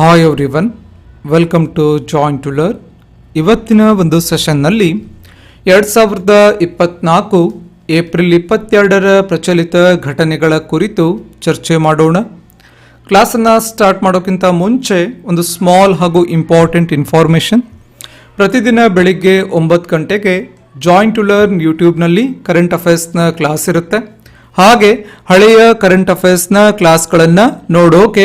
Hi everyone welcome to join to learn ಇವತ್ತಿನ ಒಂದು ಸೆಷನ್ನಲ್ಲಿ ಎರಡು ಸಾವಿರದ ಇಪ್ಪತ್ತ್ನಾಲ್ಕು ಏಪ್ರಿಲ್ ಇಪ್ಪತ್ತೆರಡರ ಪ್ರಚಲಿತ ಘಟನೆಗಳ ಕುರಿತು ಚರ್ಚೆ ಮಾಡೋಣ. ಕ್ಲಾಸನ್ನು ಸ್ಟಾರ್ಟ್ ಮಾಡೋಕ್ಕಿಂತ ಮುಂಚೆ ಒಂದು ಸ್ಮಾಲ್ ಹಾಗೂ ಇಂಪಾರ್ಟೆಂಟ್ ಇನ್ಫಾರ್ಮೇಷನ್ ಪ್ರತಿದಿನ ಬೆಳಿಗ್ಗೆ ಒಂಬತ್ತು ಗಂಟೆಗೆ ಜಾಯಿನ್ ಟು ಲರ್ನ್ ಯೂಟ್ಯೂಬ್ನಲ್ಲಿ ಕರೆಂಟ್ ಅಫೇರ್ಸ್ನ ಕ್ಲಾಸ್ ಇರುತ್ತೆ. ಹಾಗೆ ಹಳೆಯ ಕರೆಂಟ್ ಅಫೇರ್ಸ್ನ ಕ್ಲಾಸ್ಗಳನ್ನು ನೋಡೋಕೆ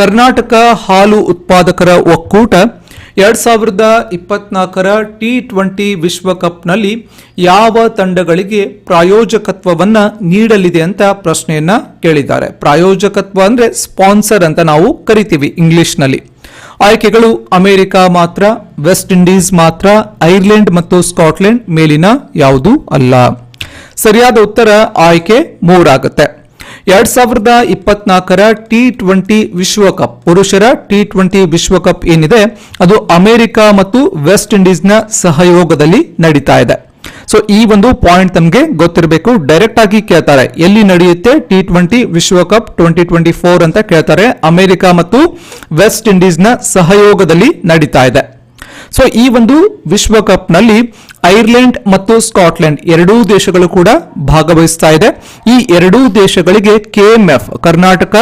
ಕರ್ನಾಟಕ ಹಾಲು ಉತ್ಪಾದಕರ ಒಕ್ಕೂಟ ಎರಡ್ ಸಾವಿರದ ಇಪ್ಪತ್ನಾಲ್ಕರ ಟಿ ಟ್ವೆಂಟಿ ವಿಶ್ವಕಪ್ನಲ್ಲಿ ಯಾವ ತಂಡಗಳಿಗೆ ಪ್ರಾಯೋಜಕತ್ವವನ್ನ ನೀಡಲಿದೆ ಅಂತ ಪ್ರಶ್ನೆಯನ್ನ ಕೇಳಿದ್ದಾರೆ. ಪ್ರಾಯೋಜಕತ್ವ ಅಂದ್ರೆ ಸ್ಪಾನ್ಸರ್ ಅಂತ ನಾವು ಕರಿತೀವಿ ಇಂಗ್ಲಿಷ್ನಲ್ಲಿ. ಆಯ್ಕೆಗಳು ಅಮೆರಿಕ ಮಾತ್ರ, ವೆಸ್ಟ್ ಇಂಡೀಸ್ ಮಾತ್ರ, ಐರ್ಲೆಂಡ್ ಮತ್ತು ಸ್ಕಾಟ್ಲೆಂಡ್ ಮೇಲಿನ ಯಾವುದೂ ಅಲ್ಲ. ಸರಿಯಾದ ಉತ್ತರ ಆಯ್ಕೆ ಮೂರಾಗುತ್ತೆ. ಎರಡ್ ಸಾವಿರದ ಇಪ್ಪತ್ನಾಲ್ಕರ ಟಿ ಟ್ವೆಂಟಿ ವಿಶ್ವಕಪ್. ಪುರುಷರ ಟಿ ಟ್ವೆಂಟಿ ವಿಶ್ವಕಪ್ ಏನಿದೆ, ಅದು ಅಮೆರಿಕ ಮತ್ತು ವೆಸ್ಟ್ ಇಂಡೀಸ್ನ ಸಹಯೋಗದಲ್ಲಿ ನಡೀತಾ ಇದೆ. ಸೊ ಈ ಒಂದು ಪಾಯಿಂಟ್ ತಮಗೆ ಗೊತ್ತಿರಬೇಕು. ಡೈರೆಕ್ಟ್ ಆಗಿ ಕೇಳ್ತಾರೆ, ಎಲ್ಲಿ ನಡೆಯುತ್ತೆ ಟಿ ಟ್ವೆಂಟಿ ವಿಶ್ವಕಪ್ ಟ್ವೆಂಟಿ ಟ್ವೆಂಟಿ ಫೋರ್ ಅಂತ ಕೇಳ್ತಾರೆ. ಅಮೆರಿಕ ಮತ್ತು ವೆಸ್ಟ್ ಇಂಡೀಸ್ನ ಸಹಯೋಗದಲ್ಲಿ ನಡೀತಾ ಇದೆ. ಸೊ ಈ ಒಂದು ವಿಶ್ವಕಪ್ನಲ್ಲಿ ಐರ್ಲೆಂಡ್ ಮತ್ತು ಸ್ಕಾಟ್ಲೆಂಡ್ ಎರಡೂ ದೇಶಗಳು ಕೂಡ ಭಾಗವಹಿಸ್ತಾ ಇದೆ. ಈ ಎರಡೂ ದೇಶಗಳಿಗೆ ಕೆಎಂಎಫ್ ಕರ್ನಾಟಕ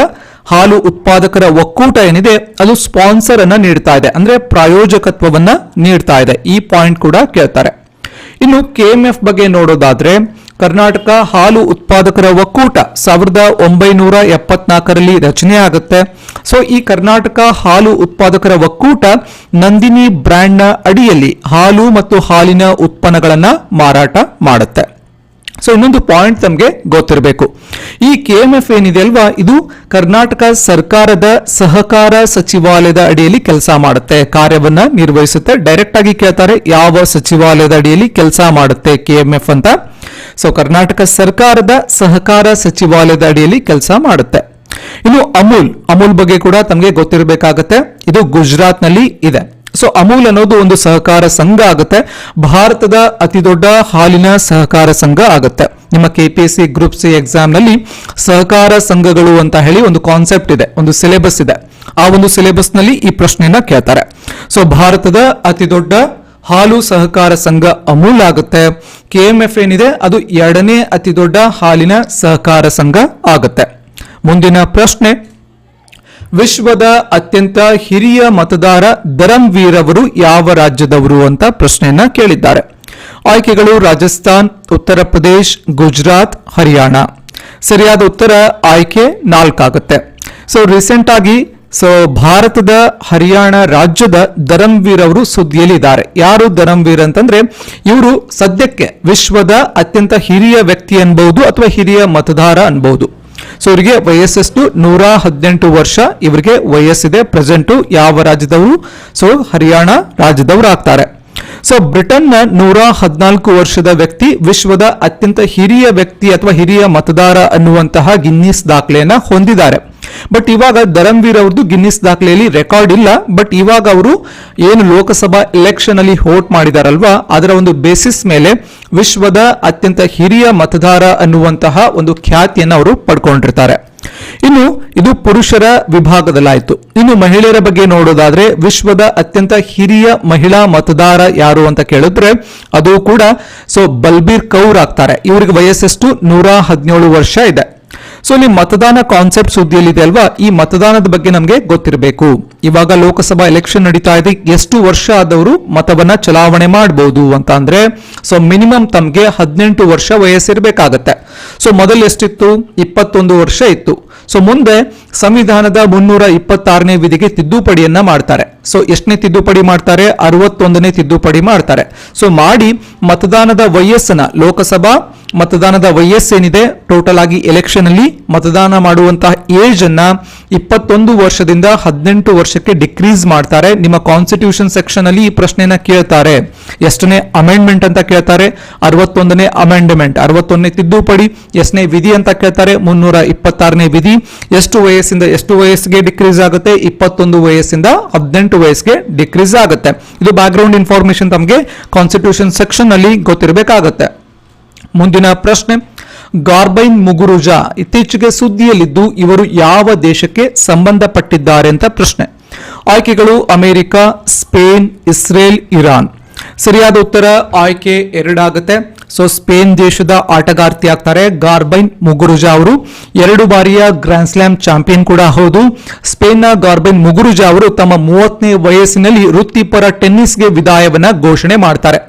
ಹಾಲು ಉತ್ಪಾದಕರ ಒಕ್ಕೂಟ ಏನಿದೆ, ಅದು ಸ್ಪಾನ್ಸರ್ ಅನ್ನ ನೀಡ್ತಾ ಇದೆ. ಅಂದ್ರೆ ಪ್ರಾಯೋಜಕತ್ವವನ್ನ ನೀಡ್ತಾ ಇದೆ. ಈ ಪಾಯಿಂಟ್ ಕೂಡ ಕೇಳ್ತಾರೆ. ಇನ್ನು ಕೆಎಂಎಫ್ ಬಗ್ಗೆ ನೋಡೋದಾದ್ರೆ ಕರ್ನಾಟಕ ಹಾಲು ಉತ್ಪಾದಕರ ಒಕ್ಕೂಟ ಸಾವಿರದ ಒಂಬೈನೂರ ಎಪ್ಪತ್ನಾಲ್ಕರಲ್ಲಿ ರಚನೆ ಆಗುತ್ತೆ ಸೊ, ಈ ಕರ್ನಾಟಕ ಹಾಲು ಉತ್ಪಾದಕರ ಒಕ್ಕೂಟ ನಂದಿನಿ ಬ್ರ್ಯಾಂಡ್ನ ಅಡಿಯಲ್ಲಿ ಹಾಲು ಮತ್ತು ಹಾಲಿನ ಉತ್ಪನ್ನಗಳನ್ನು ಮಾರಾಟ ಮಾಡುತ್ತೆ. ಸೊ ಇನ್ನೊಂದು ಪಾಯಿಂಟ್ ತಮಗೆ ಗೊತ್ತಿರಬೇಕು. ಈ ಕೆ ಎಂ ಎಫ್ ಏನಿದೆ ಅಲ್ವಾ? ಇದು ಕರ್ನಾಟಕ ಸರ್ಕಾರದ ಸಹಕಾರ ಸಚಿವಾಲಯದ ಅಡಿಯಲ್ಲಿ ಕೆಲಸ ಮಾಡುತ್ತೆ. ಕಾರ್ಯವನ್ನ ನಿರ್ವಹಿಸುತ್ತೆ. ಡೈರೆಕ್ಟ್ ಆಗಿ ಕೇಳ್ತಾರೆ, ಯಾವ ಸಚಿವಾಲಯದ ಅಡಿಯಲ್ಲಿ ಕೆಲಸ ಮಾಡುತ್ತೆ ಕೆ ಎಂ ಎಫ್ ಅಂತ. ಸೊ ಕರ್ನಾಟಕ ಸರ್ಕಾರದ ಸಹಕಾರ ಸಚಿವಾಲಯದ ಅಡಿಯಲ್ಲಿ ಕೆಲಸ ಮಾಡುತ್ತೆ. ಇನ್ನು ಅಮೂಲ್ ಅಮೂಲ್ ಬಗ್ಗೆ ಕೂಡ ತಮಗೆ ಗೊತ್ತಿರಬೇಕಾಗತ್ತೆ. ಇದು ಗುಜರಾತ್ನಲ್ಲಿ ಇದೆ. ಸೊ ಅಮೂಲ್ ಅನ್ನೋದು ಒಂದು ಸಹಕಾರ ಸಂಘ ಆಗುತ್ತೆ. ಭಾರತದ ಅತಿ ದೊಡ್ಡ ಹಾಲಿನ ಸಹಕಾರ ಸಂಘ ಆಗುತ್ತೆ. ನಿಮ್ಮ K P S C group C ಎಕ್ಸಾಮ್ನಲ್ಲಿ ಸಹಕಾರ ಸಂಘಗಳು ಅಂತ ಹೇಳಿ ಒಂದು ಕಾನ್ಸೆಪ್ಟ್ ಇದೆ, ಒಂದು ಸಿಲೆಬಸ್ ಇದೆ. ಆ ಒಂದು ಸಿಲೆಬಸ್ನಲ್ಲಿ ಈ ಪ್ರಶ್ನೆಯನ್ನ ಕೇಳ್ತಾರೆ. ಸೊ ಭಾರತದ ಅತಿ ದೊಡ್ಡ ಹಾಲು ಸಹಕಾರ ಸಂಘ ಅಮೂಲ್ ಆಗುತ್ತೆ. ಕೆ ಎಂ ಎಫ್ ಏನಿದೆ, ಅದು ಎರಡನೇ ಅತಿ ದೊಡ್ಡ ಹಾಲಿನ ಸಹಕಾರ ಸಂಘ ಆಗುತ್ತೆ. ಮುಂದಿನ ಪ್ರಶ್ನೆ ವಿಶ್ವದ ಅತ್ಯಂತ ಹಿರಿಯ ಮತದಾರ ಧರಂವೀರ್ ಅವರು ಯಾವ ರಾಜ್ಯದವರು ಅಂತ ಪ್ರಶ್ನೆಯನ್ನ ಕೇಳಿದ್ದಾರೆ. ಆಯ್ಕೆಗಳು ರಾಜಸ್ಥಾನ್, ಉತ್ತರ ಪ್ರದೇಶ್, ಗುಜರಾತ್, ಹರಿಯಾಣ. ಸರಿಯಾದ ಉತ್ತರ ಆಯ್ಕೆ ನಾಲ್ಕಾಗುತ್ತೆ. ಸೊ ರೀಸೆಂಟ್ ಆಗಿ ಸೊ ಭಾರತದ ಹರಿಯಾಣ ರಾಜ್ಯದ ಧರಂವೀರ್ ಅವರು ಸುದ್ದಿಯಲ್ಲಿದ್ದಾರೆ. ಯಾರು ಧರಂವೀರ್ ಅಂತಂದ್ರೆ, ಇವರು ಸದ್ಯಕ್ಕೆ ವಿಶ್ವದ ಅತ್ಯಂತ ಹಿರಿಯ ವ್ಯಕ್ತಿ ಅನ್ಬಹುದು ಅಥವಾ ಹಿರಿಯ ಮತದಾರ ಅನ್ಬಹುದು ಸೊ ಇವರಿಗೆ ವಯಸ್ಸೆಷ್ಟು? ನೂರ ಹದಿನೆಂಟು ವರ್ಷ ಇವರಿಗೆ ವಯಸ್ಸಿದೆ. ಪ್ರೆಸೆಂಟು ಯಾವ ರಾಜ್ಯದವರು? ಸೊ ಹರಿಯಾಣ ರಾಜ್ಯದವರು ಆಗ್ತಾರೆ. ಸೊ ಬ್ರಿಟನ್ನ ನೂರ ಹದಿನಾಲ್ಕು ವರ್ಷದ ವ್ಯಕ್ತಿ, ವಿಶ್ವದ ಅತ್ಯಂತ ಹಿರಿಯ ವ್ಯಕ್ತಿ ಅಥವಾ ಹಿರಿಯ ಮತದಾರ ಅನ್ನುವಂತಹ ಗಿನ್ನಿಸ್ ದಾಖಲೆಯನ್ನು ಹೊಂದಿದ್ದಾರೆ. ಬಟ್ ಇವಾಗ ಧರಂವೀರ್ ಅವ್ರದ್ದು ಗಿನ್ನಿಸ್ ದಾಖಲೆಯಲ್ಲಿ ರೆಕಾರ್ಡ್ ಇಲ್ಲ. ಬಟ್ ಇವಾಗ ಅವರು ಏನು ಲೋಕಸಭಾ ಎಲೆಕ್ಷನ್ ಅಲ್ಲಿ ವೋಟ್ ಮಾಡಿದಾರಲ್ವಾ? ಅದರ ಒಂದು ಬೇಸಿಸ್ ಮೇಲೆ ವಿಶ್ವದ ಅತ್ಯಂತ ಹಿರಿಯ ಮತದಾರ ಅನ್ನುವಂತಹ ಒಂದು ಖ್ಯಾತಿಯನ್ನು ಅವರು ಪಡ್ಕೊಂಡಿರ್ತಾರೆ. ಇನ್ನು ಇದು ಪುರುಷರ ವಿಭಾಗದಲ್ಲಾಯ್ತು. ಇನ್ನು ಮಹಿಳೆಯರ ಬಗ್ಗೆ ನೋಡೋದಾದ್ರೆ ವಿಶ್ವದ ಅತ್ಯಂತ ಹಿರಿಯ ಮಹಿಳಾ ಮತದಾರ ಯಾರು ಅಂತ ಕೇಳಿದ್ರೆ ಅದು ಕೂಡ ಸೊ ಬಲ್ಬೀರ್ ಕೌರ್ ಆಗ್ತಾರೆ. ಇವರಿಗೆ ವಯಸ್ಸೆಷ್ಟು? ನೂರ ಹದಿನೇಳು ವರ್ಷ ಇದೆ. ಸೊ ಇಲ್ಲಿ ಮತದಾನ ಕಾನ್ಸೆಪ್ಟ್ ಸುದ್ದಿಯಲ್ಲಿದೆ ಅಲ್ವಾ? ಈ ಮತದಾನದ ಬಗ್ಗೆ ನಮಗೆ ಗೊತ್ತಿರಬೇಕು. ಇವಾಗ ಲೋಕಸಭಾ ಎಲೆಕ್ಷನ್ ನಡೀತಾ ಇದೆ. ಎಷ್ಟು ವರ್ಷ ಆದವರು ಮತವನ್ನ ಚಲಾವಣೆ ಮಾಡಬಹುದು ಅಂತ ಅಂದ್ರೆ ಸೊ ಮಿನಿಮಮ್ ತಮಗೆ ಹದಿನೆಂಟು ವರ್ಷ ವಯಸ್ಸಿರಬೇಕಾಗತ್ತೆ. ಸೊ ಮೊದಲು ಎಷ್ಟಿತ್ತು? ಇಪ್ಪತ್ತೊಂದು ವರ್ಷ ಇತ್ತು. ಸೊ ಮುಂದೆ ಸಂವಿಧಾನದ ಮುನ್ನೂರ ಇಪ್ಪತ್ತಾರನೇ ವಿಧಿಗೆ ತಿದ್ದುಪಡಿಯನ್ನ ಮಾಡ್ತಾರೆ. ಸೊ ಎಷ್ಟನೇ ತಿದ್ದುಪಡಿ ಮಾಡ್ತಾರೆ? ಅರವತ್ತೊಂದನೇ ತಿದ್ದುಪಡಿ ಮಾಡ್ತಾರೆ. ಸೊ ಮಾಡಿ ಮತದಾನದ ವಯಸ್ಸನ್ನ ಲೋಕಸಭಾ ಮತದಾನದ ವಯಸ್ಸೇನಿದೆ ಟೋಟಲ್ ಆಗಿ ಎಲೆಕ್ಷನ್ ಅಲ್ಲಿ ಮತದಾನ ಮಾಡುವಂತಹ ಏಜ್ ಅನ್ನ ಇಪ್ಪತ್ತೊಂದು ವರ್ಷದಿಂದ ಹದಿನೆಂಟು ವರ್ಷಕ್ಕೆ ಡಿಕ್ರೀಸ್ ಮಾಡ್ತಾರೆ. ನಿಮ್ಮ ಕಾನ್ಸ್ಟಿಟ್ಯೂಷನ್ ಸೆಕ್ಷನ್ ಅಲ್ಲಿ ಈ ಪ್ರಶ್ನೆನ ಕೇಳ್ತಾರೆ. ಎಷ್ಟನೇ ಅಮೆಂಡ್ಮೆಂಟ್ ಅಂತ ಕೇಳ್ತಾರೆ? ಅರವತ್ತೊಂದನೇ ಅಮೆಂಡ್ಮೆಂಟ್ ಅರವತ್ತೊಂದನೇ ತಿದ್ದುಪಡಿ, ಎಷ್ಟನೇ ವಿಧಿ ಅಂತ ಕೇಳ್ತಾರೆ? ಮುನ್ನೂರ ಇಪ್ಪತ್ತಾರನೇ ವಿಧಿ. ಎಷ್ಟು ವಯಸ್ಸಿಂದ ಎಷ್ಟು ವಯಸ್ಸಿಗೆ ಡಿಕ್ರೀಸ್ ಆಗುತ್ತೆ? ಇಪ್ಪತ್ತೊಂದು ವಯಸ್ಸಿಂದ ಹದಿನೆಂಟು ವಯಸ್ಸಿಗೆ ಡಿಕ್ರೀಸ್ ಆಗುತ್ತೆ. ಇದು ಬ್ಯಾಕ್ ಗ್ರೌಂಡ್ ಇನ್ಫಾರ್ಮೇಶನ್ ತಮಗೆ ಕಾನ್ಸ್ಟಿಟ್ಯೂಷನ್ ಸೆಕ್ಷನ್ ಅಲ್ಲಿ ಗೊತ್ತಿರಬೇಕಾಗತ್ತೆ. ಮುಂದಿನ ಪ್ರಶ್ನೆ. ಗಾರ್ಬೈನ್ ಮುಗುರುಜಾ ಇತ್ತೀಚೆಗೆ ಸುದ್ದಿಯಲ್ಲಿದ್ದು ಇವರು ಯಾವ ದೇಶಕ್ಕೆ ಸಂಬಂಧಪಟ್ಟಿದ್ದಾರೆ ಅಂತ ಪ್ರಶ್ನೆ. ಆಯ್ಕೆಗಳು ಅಮೆರಿಕ, ಸ್ಪೇನ್, ಇಸ್ರೇಲ್, ಇರಾನ್. ಸರಿಯಾದ ಉತ್ತರ ಆಯ್ಕೆ ಎರಡಾಗುತ್ತೆ. ಸೊ, ಸ್ಪೇನ್ ದೇಶದ ಆಟಗಾರ್ತಿ ಆಗ್ತಾರೆ ಗಾರ್ಬೈನ್ ಮುಗುರುಜಾ ಅವರು. ಎರಡು ಬಾರಿಯ ಗ್ರ್ಯಾಂಡ್ ಸ್ಲಾಮ್ ಚಾಂಪಿಯನ್ ಕೂಡ ಹೌದು. ಸ್ಪೇನ್ನ ಗಾರ್ಬೈನ್ ಮುಗುರುಜಾ ಅವರು ತಮ್ಮ ಮೂವತ್ತನೇ ವಯಸ್ಸಿನಲ್ಲಿ ವೃತ್ತಿಪರ ಟೆನ್ನಿಸ್ಗೆ ವಿದಾಯವನ್ನ ಘೋಷಣೆ ಮಾಡ್ತಾರೆ.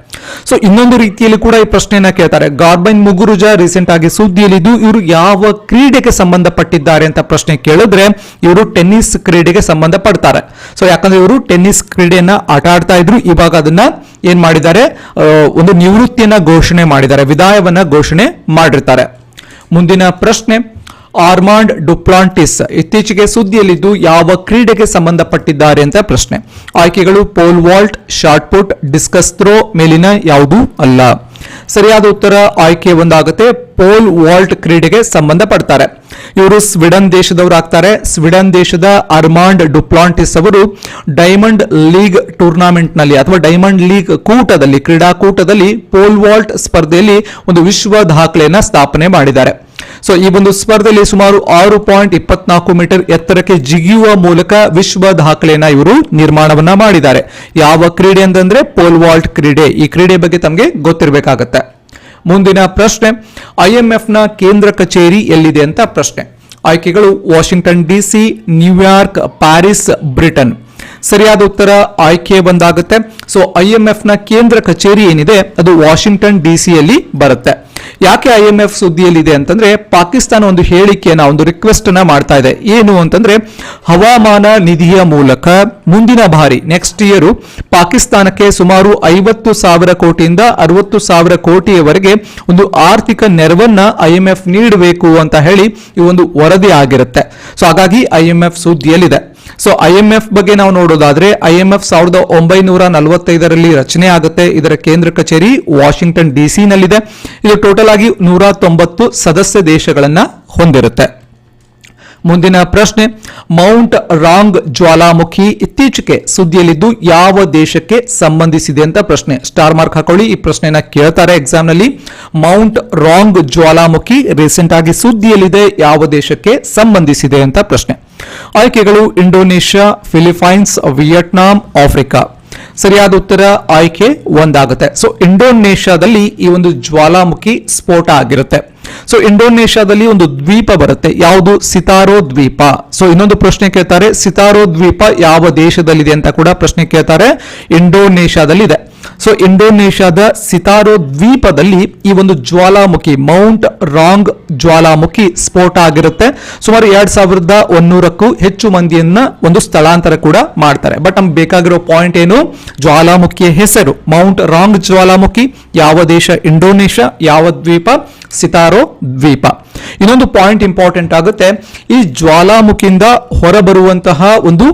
ಸೊ ಇನ್ನೊಂದು ರೀತಿಯಲ್ಲಿ ಕೂಡ ಈ ಪ್ರಶ್ನೆಯನ್ನ ಕೇಳ್ತಾರೆ. ಗಾರ್ಬೈನ್ ಮುಗುರುಜಾ ರೀಸೆಂಟ್ ಆಗಿ ಸುದ್ದಿಯಲ್ಲಿದ್ದು, ಇವರು ಯಾವ ಕ್ರೀಡೆಗೆ ಸಂಬಂಧಪಟ್ಟಿದ್ದಾರೆ ಅಂತ ಪ್ರಶ್ನೆ ಕೇಳಿದ್ರೆ, ಇವರು ಟೆನ್ನಿಸ್ ಕ್ರೀಡೆಗೆ ಸಂಬಂಧಪಡ್ತಾರೆ. ಸೊ ಯಾಕಂದ್ರೆ ಇವರು ಟೆನ್ನಿಸ್ ಕ್ರೀಡೆಯನ್ನ ಆಟ ಆಡ್ತಾ ಇದ್ರು. ಇವಾಗ ಅದನ್ನ ಏನ್ ಮಾಡಿದ್ದಾರೆ? ಒಂದು ನಿವೃತ್ತಿಯನ್ನ ಘೋಷಣೆ ಮಾಡಿದ್ದಾರೆ. ವಿದಾಯವನ್ನ ಘೋಷಣೆ ಮಾಡಿರ್ತಾರೆ. ಮುಂದಿನ ಪ್ರಶ್ನೆ. ಆರ್ಮಾಂಡ್ ಡುಪ್ಲಾಂಟಿಸ್ ಇತ್ತೀಚೆಗೆ ಸುದ್ದಿಯಲ್ಲಿದ್ದು ಯಾವ ಕ್ರೀಡೆಗೆ ಸಂಬಂಧಪಟ್ಟಿದ್ದಾರೆ ಅಂತ ಪ್ರಶ್ನೆ. ಆಯ್ಕೆಗಳು pole vault, shot put, discus throw ಮೇಲಿನ ಯಾವುದೂ ಅಲ್ಲ. ಸರಿಯಾದ ಉತ್ತರ ಆಯ್ಕೆ ಒಂದಾಗುತ್ತೆ. ಪೋಲ್ ವಾಲ್ಟ್ ಕ್ರೀಡೆಗೆ ಸಂಬಂಧಪಡ್ತಾರೆ. ಇವರು ಸ್ವೀಡನ್ ದೇಶದವರು ಆಗ್ತಾರೆ ಸ್ವೀಡನ್ ದೇಶದ ಅರ್ಮಾಂಡ್ ಡುಪ್ಲಾಂಟಿಸ್ ಅವರು ಡೈಮಂಡ್ ಲೀಗ್ ಟೂರ್ನಾಮೆಂಟ್ನಲ್ಲಿ ಅಥವಾ ಡೈಮಂಡ್ ಲೀಗ್ ಕೂಟದಲ್ಲಿ, ಕ್ರೀಡಾಕೂಟದಲ್ಲಿ ಪೋಲ್ ವಾಲ್ಟ್ ಸ್ಪರ್ಧೆಯಲ್ಲಿ ಒಂದು ವಿಶ್ವ ದಾಖಲೆಯನ್ನು ಸ್ಥಾಪನೆ ಮಾಡಿದ್ದಾರೆ. ಸೊ ಈ ಒಂದು ಸ್ಪರ್ಧೆಯಲ್ಲಿ ಸುಮಾರು ಆರು ಪಾಯಿಂಟ್ ಇಪ್ಪತ್ನಾಲ್ಕು ಮೀಟರ್ ಎತ್ತರಕ್ಕೆ ಜಿಗಿಯುವ ಮೂಲಕ ವಿಶ್ವ ದಾಖಲೆಯನ್ನ ಇವರು ನಿರ್ಮಾಣವನ್ನ ಮಾಡಿದ್ದಾರೆ. ಯಾವ ಕ್ರೀಡೆ ಅಂತಂದ್ರೆ ಪೋಲ್ ವಾಲ್ಟ್ ಕ್ರೀಡೆ. ಈ ಕ್ರೀಡೆ ಬಗ್ಗೆ ತಮಗೆ ಗೊತ್ತಿರಬೇಕಾಗತ್ತೆ. ಮುಂದಿನ ಪ್ರಶ್ನೆ ಐಎಂಎಫ್ನ ಕೇಂದ್ರ ಕಚೇರಿ ಎಲ್ಲಿದೆ ಅಂತ ಪ್ರಶ್ನೆ. ಆಯ್ಕೆಗಳು Washington DC New York, Paris, Britain. ಸರಿಯಾದ ಉತ್ತರ ಆಯ್ಕೆ ಬಂದಾಗುತ್ತೆ. ಸೊ ನ ಕೇಂದ್ರ ಕಚೇರಿ ಏನಿದೆ, ಅದು ವಾಷಿಂಗ್ಟನ್ ಡಿಸಿಯಲ್ಲಿ ಬರುತ್ತೆ. ಯಾಕೆ ಐ ಐಎಂಎಫ್ ಸುದ್ದಿಯಲ್ಲಿದೆ ಅಂತಂದ್ರೆ ಪಾಕಿಸ್ತಾನ ಒಂದು ಹೇಳಿಕೆಯನ್ನ, ಒಂದು ರಿಕ್ವೆಸ್ಟ್ ಅನ್ನ ಮಾಡ್ತಾ ಇದೆ. ಏನು ಅಂತಂದ್ರೆ, ಹವಾಮಾನ ನಿಧಿಯ ಮೂಲಕ ಮುಂದಿನ ಬಾರಿ ನೆಕ್ಸ್ಟ್ ಇಯರ್ ಪಾಕಿಸ್ತಾನಕ್ಕೆ ಸುಮಾರು ಐವತ್ತು ಸಾವಿರ ಕೋಟಿಯಿಂದ ಅರವತ್ತು ಸಾವಿರ ಕೋಟಿಯವರೆಗೆ ಒಂದು ಆರ್ಥಿಕ ನೆರವನ್ನ ಐಎಂಎಫ್ ನೀಡಬೇಕು ಅಂತ ಹೇಳಿ ಈ ಒಂದು ವರದಿ ಆಗಿರುತ್ತೆ. ಸೊ ಹಾಗಾಗಿ ಐ ಐಎಂಎಫ್ ಸುದ್ದಿಯಲ್ಲಿದೆ. ಸೊ ಐ ಐಎಂಎಫ್ ಬಗ್ಗೆ ನಾವು ನೋಡೋದಾದ್ರೆ ಐಎಂಎಫ್ ಸಾವಿರದ ಒಂಬೈನೂರ ನಲವತ್ತೈದರಲ್ಲಿ ರಚನೆ ಆಗುತ್ತೆ. ಇದರ ಕೇಂದ್ರ ಕಚೇರಿ ವಾಷಿಂಗ್ಟನ್ ಡಿಸಿ ನಲ್ಲಿದೆ. ಇದು ಟೋಟಲ್ ಆಗಿ ನೂರ ತೊಂಬತ್ತು ಸದಸ್ಯ ದೇಶಗಳನ್ನ ಹೊಂದಿರುತ್ತೆ. ಮುಂದಿನ ಪ್ರಶ್ನೆ, ಮೌಂಟ್ ರಾಂಗ್ ಜ್ವಾಲಾಮುಖಿ ಇತ್ತೀಚೆಗೆ ಸುದ್ದಿಯಲ್ಲಿದ್ದು ಯಾವ ದೇಶಕ್ಕೆ ಸಂಬಂಧಿಸಿದೆ ಅಂತ ಪ್ರಶ್ನೆ. ಸ್ಟಾರ್ ಮಾರ್ಕ್ ಹಾಕೊಳ್ಳಿ, ಈ ಪ್ರಶ್ನೆನ ಕೇಳ್ತಾರೆ ಎಕ್ಸಾಮ್ನಲ್ಲಿ ಮೌಂಟ್ ರಾಂಗ್ ಜ್ವಾಲಾಮುಖಿ ರೀಸೆಂಟ್ ಆಗಿ ಸುದ್ದಿಯಲ್ಲಿದೆ, ಯಾವ ದೇಶಕ್ಕೆ ಸಂಬಂಧಿಸಿದೆ ಅಂತ ಪ್ರಶ್ನೆ. ಆಯ್ಕೆಗಳು, ಇಂಡೋನೇಷ್ಯಾ ಫಿಲಿಪೈನ್ಸ್ ವಿಯೆಟ್ನಾಂ, ಆಫ್ರಿಕಾ. ಸರಿಯಾದ ಉತ್ತರ ಆಯ್ಕೆ ಒಂದಾಗುತ್ತೆ. ಸೊ ಇಂಡೋನೇಷ್ಯಾದಲ್ಲಿ ಈ ಒಂದು ಜ್ವಾಲಾಮುಖಿ ಸ್ಫೋಟ ಆಗಿರುತ್ತೆ. ಸೊ ಇಂಡೋನೇಷ್ಯಾದಲ್ಲಿ ಒಂದು ದ್ವೀಪ ಬರುತ್ತೆ. ಯಾವುದು? ಸಿತಾರೋ ದ್ವೀಪ. ಸೊ ಇನ್ನೊಂದು ಪ್ರಶ್ನೆ ಕೇಳ್ತಾರೆ, ಸಿತಾರೋ ದ್ವೀಪ ಯಾವ ದೇಶದಲ್ಲಿದೆ ಅಂತ ಕೂಡ ಪ್ರಶ್ನೆ ಕೇಳ್ತಾರೆ. ಇಂಡೋನೇಷ್ಯಾದಲ್ಲಿ ಇದೆ ಸೊ ಇಂಡೋನೇಷ್ಯಾದ ಸಿತಾರೋ ದ್ವೀಪದಲ್ಲಿ ಈ ಒಂದು ಜ್ವಾಲಾಮುಖಿ ಮೌಂಟ್ ರಾಂಗ್ ಜ್ವಾಲಾಮುಖಿ ಸ್ಫೋಟ ಆಗಿರುತ್ತೆ. ಸುಮಾರು ಎರಡ್ ಸಾವಿರದ ಒಂದೂರಕ್ಕೂ ಹೆಚ್ಚು ಮಂದಿಯನ್ನ ಒಂದು ಸ್ಥಳಾಂತರ ಕೂಡ ಮಾಡ್ತಾರೆ. ಬಟ್ ನಮ್ಗೆ ಬೇಕಾಗಿರೋ ಪಾಯಿಂಟ್ ಏನು? ಜ್ವಾಲಾಮುಖಿಯ ಹೆಸರು. ಮೌಂಟ್ ರಾಂಗ್ ಜ್ವಾಲಾಮುಖಿ, ಯಾವ ದೇಶ? ಇಂಡೋನೇಷ್ಯಾ ಯಾವ ದ್ವೀಪ? ಸಿತಾರೋ ದ್ವೀಪ. ಇನ್ನೊಂದು ಪಾಯಿಂಟ್ ಇಂಪಾರ್ಟೆಂಟ್ ಆಗುತ್ತೆ. ಈ ಜ್ವಾಲಾಮುಖಿಯಿಂದ ಹೊರಬರುವಂತಹ ಒಂದು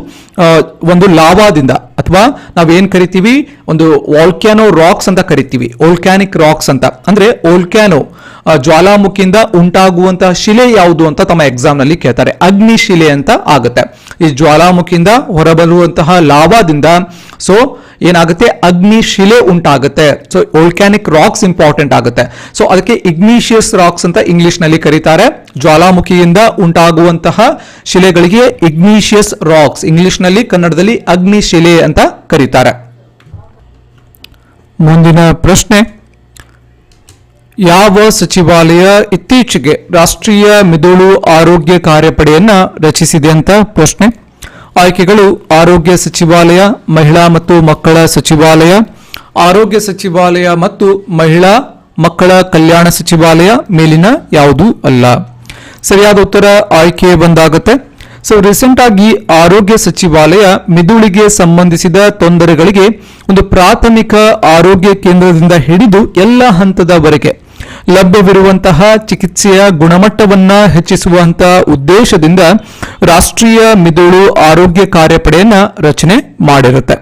ಒಂದು ಲಾವಾದಿಂದ ಅಥವಾ ನಾವೇನು ಕರಿತೀವಿ? ಒಂದು ವಾಲ್ಕ್ಯಾನೋ ರಾಕ್ಸ್ ಅಂತ ಕರಿತೀವಿ. ಓಲ್ಕ್ಯಾನಿಕ್ ರಾಕ್ಸ್ ಅಂತ. ಅಂದ್ರೆ ಓಲ್ಕ್ಯಾನೋ ಜ್ವಾಲಾಮುಖಿಯಿಂದ ಉಂಟಾಗುವಂತಹ ಶಿಲೆ ಯಾವುದು ಅಂತ ತಮ್ಮ ಎಕ್ಸಾಮ್ನಲ್ಲಿ ಕೇಳ್ತಾರೆ. ಅಗ್ನಿ ಶಿಲೆ ಅಂತ ಆಗುತ್ತೆ. ಈ ಜ್ವಾಲಾಮುಖಿಯಿಂದ ಹೊರಬರುವಂತಹ ಲಾವಾದಿಂದ ಸೊ ಏನಾಗುತ್ತೆ? ಅಗ್ನಿ ಶಿಲೆ ಉಂಟಾಗುತ್ತೆ. ಸೊ ಓಲ್ಕ್ಯಾನಿಕ್ ರಾಕ್ಸ್ ಇಂಪಾರ್ಟೆಂಟ್ ಆಗುತ್ತೆ. ಸೊ ಅದಕ್ಕೆ ಇಗ್ನಿಷಿಯಸ್ ರಾಕ್ಸ್ ಅಂತ ಇಂಗ್ಲಿಷ್ನಲ್ಲಿ ಕರೀತಾರೆ. ಜ್ವಾಲಾಮುಖಿಯಿಂದ ಉಂಟಾಗುವಂತಹ ಶಿಲೆಗಳಿಗೆ ಇಗ್ನಿಷಿಯಸ್ ರಾಕ್ಸ್ ಇಂಗ್ಲಿಷ್ನಲ್ಲಿ ಕನ್ನಡದಲ್ಲಿ ಅಗ್ನಿ ಶಿಲೆ ಅಂತ ಕರೀತಾರೆ. ಮುಂದಿನ ಪ್ರಶ್ನೆ. ಯಾವ ಸಚಿವಾಲಯ ಇತ್ತೀಚೆಗೆ ರಾಷ್ಟ್ರೀಯ ಮಿದುಳು ಆರೋಗ್ಯ ಕಾರ್ಯಪಡೆಯನ್ನ ರಚಿಸಿದೆ ಅಂತ ಪ್ರಶ್ನೆ. ಆಯ್ಕೆಗಳು ಆರೋಗ್ಯ ಸಚಿವಾಲಯ, ಮಹಿಳಾ ಮತ್ತು ಮಕ್ಕಳ ಸಚಿವಾಲಯ, ಆರೋಗ್ಯ ಸಚಿವಾಲಯ ಮತ್ತು ಮಹಿಳಾ, ಮಕ್ಕಳ ಕಲ್ಯಾಣ ಸಚಿವಾಲಯ ಮೇಲಿನ ಯಾವುದೂ ಅಲ್ಲ. ಸರಿಯಾದ ಉತ್ತರ ಆಯ್ಕೆ ಬಂದಾಗುತ್ತೆ. ಸೊ ರೀಸೆಂಟ್ ಆಗಿ ಆರೋಗ್ಯ ಸಚಿವಾಲಯ ಮಿದುಳಿಗೆ ಸಂಬಂಧಿಸಿದ ತೊಂದರೆಗಳಿಗೆ ಒಂದು ಪ್ರಾಥಮಿಕ ಆರೋಗ್ಯ ಕೇಂದ್ರದಿಂದ ಹಿಡಿದು ಎಲ್ಲ ಹಂತದವರೆಗೆ ಲಭ್ಯವಿರುವಂತಹ ಚಿಕಿತ್ಸೆಯ ಗುಣಮಟ್ಟವನ್ನ ಹೆಚ್ಚಿಸುವಂತಹ ಉದ್ದೇಶದಿಂದ ರಾಷ್ಟ್ರೀಯ ಮಿದುಳು ಆರೋಗ್ಯ ಕಾರ್ಯಪಡೆಯನ್ನ ರಚನೆ ಮಾಡಿರುತ್ತೆ.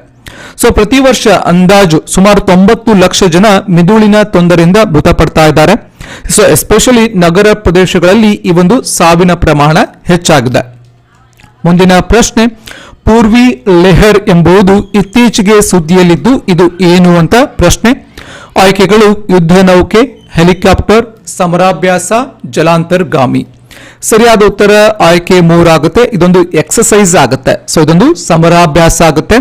ಸೊ ಪ್ರತಿ ವರ್ಷ ಅಂದಾಜು ಸುಮಾರು ತೊಂಬತ್ತು ಲಕ್ಷ ಜನ ಮಿದುಳಿನ ತೊಂದರೆಯಿಂದ ಮೃತಪಡ್ತಾ ಇದ್ದಾರೆ. ಸೊ ಎಸ್ಪೆಷಲಿ ನಗರ ಪ್ರದೇಶಗಳಲ್ಲಿ ಈ ಒಂದು ಸಾವಿನ ಪ್ರಮಾಣ ಹೆಚ್ಚಾಗಿದೆ. ಮುಂದಿನ ಪ್ರಶ್ನೆ, ಪೂರ್ವಿ ಲೆಹರ್ ಎಂಬುದು ಇತ್ತೀಚೆಗೆ ಸುದ್ದಿಯಲ್ಲಿದ್ದು ಇದು ಏನು ಅಂತ ಪ್ರಶ್ನೆ. ಆಯ್ಕೆಗಳು, ಯುದ್ಧ ನೌಕೆ, ಹೆಲಿಕಾಪ್ಟರ್, ಸಮರಾಭ್ಯಾಸ, ಜಲಾಂತರ್ಗಾಮಿ. ಸರಿಯಾದ ಉತ್ತರ ಆಯ್ಕೆ ಮೂರಾಗುತ್ತೆ, ಇದೊಂದು ಎಕ್ಸಸೈಸ್ ಆಗುತ್ತೆ. ಸೊ ಇದೊಂದು ಸಮರಾಭ್ಯಾಸ ಆಗುತ್ತೆ.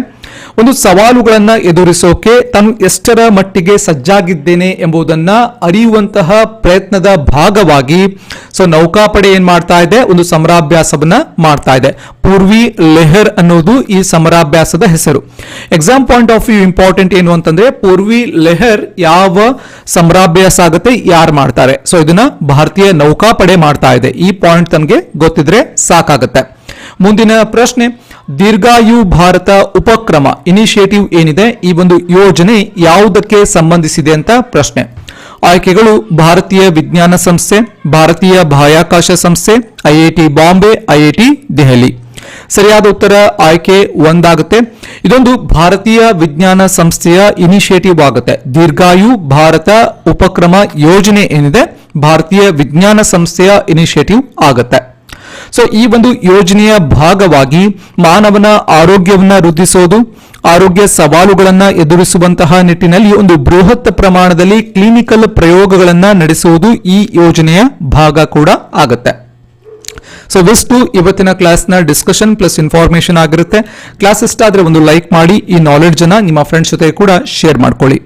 ಒಂದು ಸವಾಲುಗಳನ್ನು ಎದುರಿಸೋಕೆ ತಾನು ಎಷ್ಟರ ಮಟ್ಟಿಗೆ ಸಜ್ಜಾಗಿದ್ದೇನೆ ಎಂಬುದನ್ನ ಅರಿಯುವಂತಹ ಪ್ರಯತ್ನದ ಭಾಗವಾಗಿ ಸೊ ನೌಕಾಪಡೆ ಏನ್ ಮಾಡ್ತಾ ಇದೆ? ಒಂದು ಸಮರಾಭ್ಯಾಸವನ್ನ ಮಾಡ್ತಾ ಇದೆ. ಪೂರ್ವಿ ಲೆಹರ್ ಅನ್ನೋದು ಈ ಸಮರಾಭ್ಯಾಸದ ಹೆಸರು. Exam point of view important ಏನು ಅಂತಂದ್ರೆ ಪೂರ್ವಿ ಲೆಹರ್ ಯಾವ ಸಮರಾಭ್ಯಾಸ ಆಗುತ್ತೆ, ಯಾರು ಮಾಡ್ತಾರೆ. ಸೊ ಇದನ್ನ ಭಾರತೀಯ ನೌಕಾಪಡೆ ಮಾಡ್ತಾ ಇದೆ. ಈ ಪಾಯಿಂಟ್ ತನಗೆ ಗೊತ್ತಿದ್ರೆ ಸಾಕಾಗುತ್ತೆ. ಮುಂದಿನ ಪ್ರಶ್ನೆ, ದೀರ್ಘಾಯು ಭಾರತ ಉಪಕ್ರಮ ಇನಿಷಿಯೇಟಿವ್ ಏನಿದೆ? ಈ ಒಂದು ಯೋಜನೆ ಯಾವುದಕ್ಕೆ ಸಂಬಂಧಿಸಿದೆ ಅಂತ ಪ್ರಶ್ನೆ. ಆಯ್ಕೆಗಳು, ಭಾರತೀಯ ವಿಜ್ಞಾನ ಸಂಸ್ಥೆ, ಭಾರತೀಯ ಬಾಹ್ಯಾಕಾಶ ಸಂಸ್ಥೆ ಐಐಟಿ ಬಾಂಬೆ ಐಐಟಿ ದೆಹಲಿ. ಸರಿಯಾದ ಉತ್ತರ ಆಯ್ಕೆ ಒಂದಾಗುತ್ತೆ. ಇದೊಂದು ಭಾರತೀಯ ವಿಜ್ಞಾನ ಸಂಸ್ಥೆಯ ಇನಿಷಿಯೇಟಿವ್ ಆಗುತ್ತೆ. ದೀರ್ಘಾಯು ಭಾರತ ಉಪಕ್ರಮ ಯೋಜನೆ ಏನಿದೆ? ಭಾರತೀಯ ವಿಜ್ಞಾನ ಸಂಸ್ಥೆಯ ಇನಿಷಿಯೇಟಿವ್ ಆಗುತ್ತೆ. ಸೊ ಈ ಒಂದು ಯೋಜನೆಯ ಭಾಗವಾಗಿ ಮಾನವನ ಆರೋಗ್ಯವನ್ನು ವೃದ್ಧಿಸೋದು, ಆರೋಗ್ಯ ಸವಾಲುಗಳನ್ನು ಎದುರಿಸುವಂತಹ ನಿಟ್ಟಿನಲ್ಲಿ ಒಂದು ಬೃಹತ್ ಪ್ರಮಾಣದಲ್ಲಿ ಕ್ಲಿನಿಕಲ್ ಪ್ರಯೋಗಗಳನ್ನು ನಡೆಸುವುದು ಈ ಯೋಜನೆಯ ಭಾಗ ಕೂಡ ಆಗುತ್ತೆ. ಸೊ ಇಷ್ಟು ಇವತ್ತಿನ ಕ್ಲಾಸ್ನ ಡಿಸ್ಕಷನ್ ಪ್ಲಸ್ ಇನ್ಫಾರ್ಮೇಶನ್ ಆಗಿರುತ್ತೆ. ಕ್ಲಾಸ್ ಇಷ್ಟ ಆದ್ರೆ ಒಂದು ಲೈಕ್ ಮಾಡಿ, ಈ ನಾಲೆಡ್ಜ್ ಅನ್ನ ನಿಮ್ಮ ಫ್ರೆಂಡ್ಸ್ ಜೊತೆ ಕೂಡ ಶೇರ್ ಮಾಡ್ಕೊಳ್ಳಿ.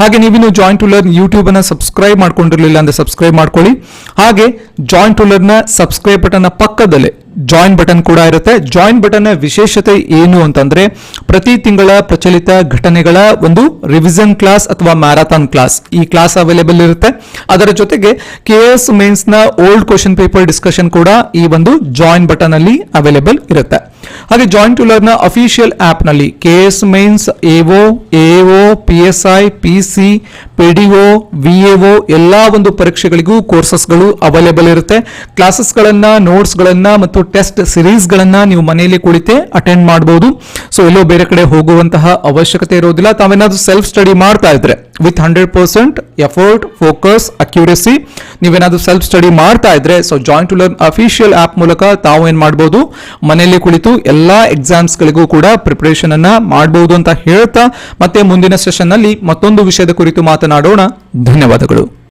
ಹಾಗೆ ನೀವಿನ್ನು ಜಾಯಿಂಟ್ ಟು ಲರ್ನ್ ಯೂಟ್ಯೂಬ್ ಅನ್ನ ಸಬ್ಸ್ಕ್ರೈಬ್ ಮಾಡ್ಕೊಂಡಿರಲಿಲ್ಲ ಅಂದ್ರೆ ಸಬ್ಸ್ಕ್ರೈಬ್ ಮಾಡ್ಕೊಳ್ಳಿ. ಹಾಗೆ join to learn subscribe button ಪಕ್ಕದಲ್ಲೇ ಜಾಯಿನ್ ಬಟನ್ ಕೂಡ ಇರುತ್ತೆ. ಜಾಯಿನ್ ಬಟನ್ ವಿಶೇಷತೆ ಏನು ಅಂತಂದ್ರೆ, ಪ್ರತಿ ತಿಂಗಳ ಪ್ರಚಲಿತ ಘಟನೆಗಳ ಒಂದು ರಿವಿಷನ್ ಕ್ಲಾಸ್ ಅಥವಾ ಮ್ಯಾರಥಾನ್ ಕ್ಲಾಸ್ ಈ ಕ್ಲಾಸ್ ಅವೈಲೇಬಲ್ ಇರುತ್ತೆ. ಅದರ ಜೊತೆಗೆ ಕೆ ಎಸ್ ಮೇನ್ಸ್ನ ಓಲ್ಡ್ ಕ್ವಶನ್ ಪೇಪರ್ ಡಿಸ್ಕಷನ್ ಕೂಡ ಈ ಒಂದು ಜಾಯಿನ್ ಬಟನ್ ಅಲ್ಲಿ ಅವೈಲೇಬಲ್ ಇರುತ್ತೆ. ಹಾಗೆ ಜಾಯಿಂಟ್ ಟು ಲರ್ನ್ನ ಅಫಿಷಿಯಲ್ ಆಪ್ನಲ್ಲಿ K S mains AO AO P S I P C PDO VAO ಎಲ್ಲಾ ಒಂದು ಪರೀಕ್ಷೆಗಳಿಗೂ ಕೋರ್ಸಸ್ಗಳು ಅವೈಲೇಬಲ್ ಇರುತ್ತೆ. ಕ್ಲಾಸಸ್ಗಳನ್ನ ನೋಟ್ಸ್ಗಳನ್ನ ಮತ್ತು ಟೆಸ್ಟ್ ಸಿರೀಸ್ಗಳನ್ನ ನೀವು ಮನೆಯಲ್ಲಿ ಕುಳಿತೇ ಅಟೆಂಡ್ ಮಾಡಬಹುದು ಸೊ ಎಲ್ಲೋ ಬೇರೆ ಕಡೆ ಹೋಗುವಂತಹ ಅವಶ್ಯಕತೆ ಇರೋದಿಲ್ಲ. ತಾವೇನಾದ್ರೂ ಸೆಲ್ಫ್ ಸ್ಟಡಿ ಮಾಡ್ತಾ ಇದ್ರೆ with hundred percent effort focus accuracy ನೀವೇನಾದ್ರೂ ಸೆಲ್ಫ್ ಸ್ಟಡಿ ಮಾಡ್ತಾ ಇದ್ರೆ so join to learn official app ಮೂಲಕ ತಾವು ಏನ್ ಮಾಡಬಹುದು ಮನೆಯಲ್ಲಿ ಕುಳಿತು ಎಲ್ಲಾ ಎಕ್ಸಾಮ್ಸ್ ಗಳಿಗೂ ಕೂಡ ಪ್ರಿಪರೇಷನ್ ಅನ್ನ ಮಾಡಬಹುದು ಅಂತ ಹೇಳ್ತಾ, ಮತ್ತೆ ಮುಂದಿನ ಸೆಷನ್ನಲ್ಲಿ ಮತ್ತೊಂದು ವಿಷಯದ ಕುರಿತು ಮಾತನಾಡೋಣ. ಧನ್ಯವಾದಗಳು.